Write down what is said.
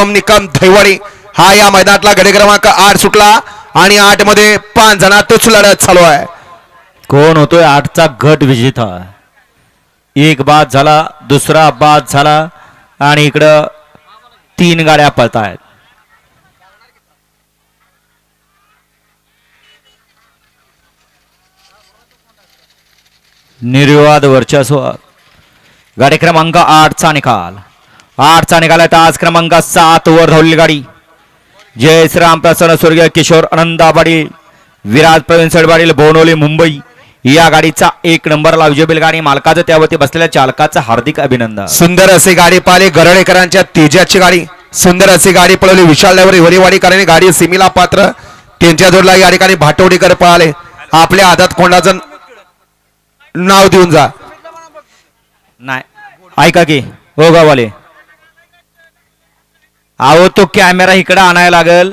शुभम निकम धैवडी हा या मैदानातला गडी क्रमांक आठ सुटला आणि आठमध्ये पाच जणातच लढत चालू आहे. कोण होतोय आठचा गट विजेता? एक बाद झाला दुसरा बाद झाला आणि इकडं तीन गाड्या पळतायत. निर्विवाद वर्चस्व. गाडी क्रमांक आठचा निकाल. आठचा निकाल आहे तास क्रमांक सात वर धावलेली गाडी. जय श्रीराम प्रसन्न स्वर्गीय किशोर आनंदाबाडी विराज प्रवीण सडबाडील बोनोली मुंबई या गाडीचा एक नंबरला विजय गाडी मालकाचं त्यावरती बसलेल्या चालकाचं हार्दिक अभिनंदन. सुंदर अशी गाडी पाहिली गरडेकरांच्या तेजाची गाडी. सुंदर अशी गाडी पळवली विशाल ड्रायव्हर हिवरेवाडीकरांनी गाडी सिमीला पात्र त्यांच्या जोडला या ठिकाणी भाटवडीकर पळाले. आपल्या हातात कोंडाचं नाव देऊन जा. नाही ऐका की हो गावाले अहो तो कॅमेरा इकडं आणायला लागेल.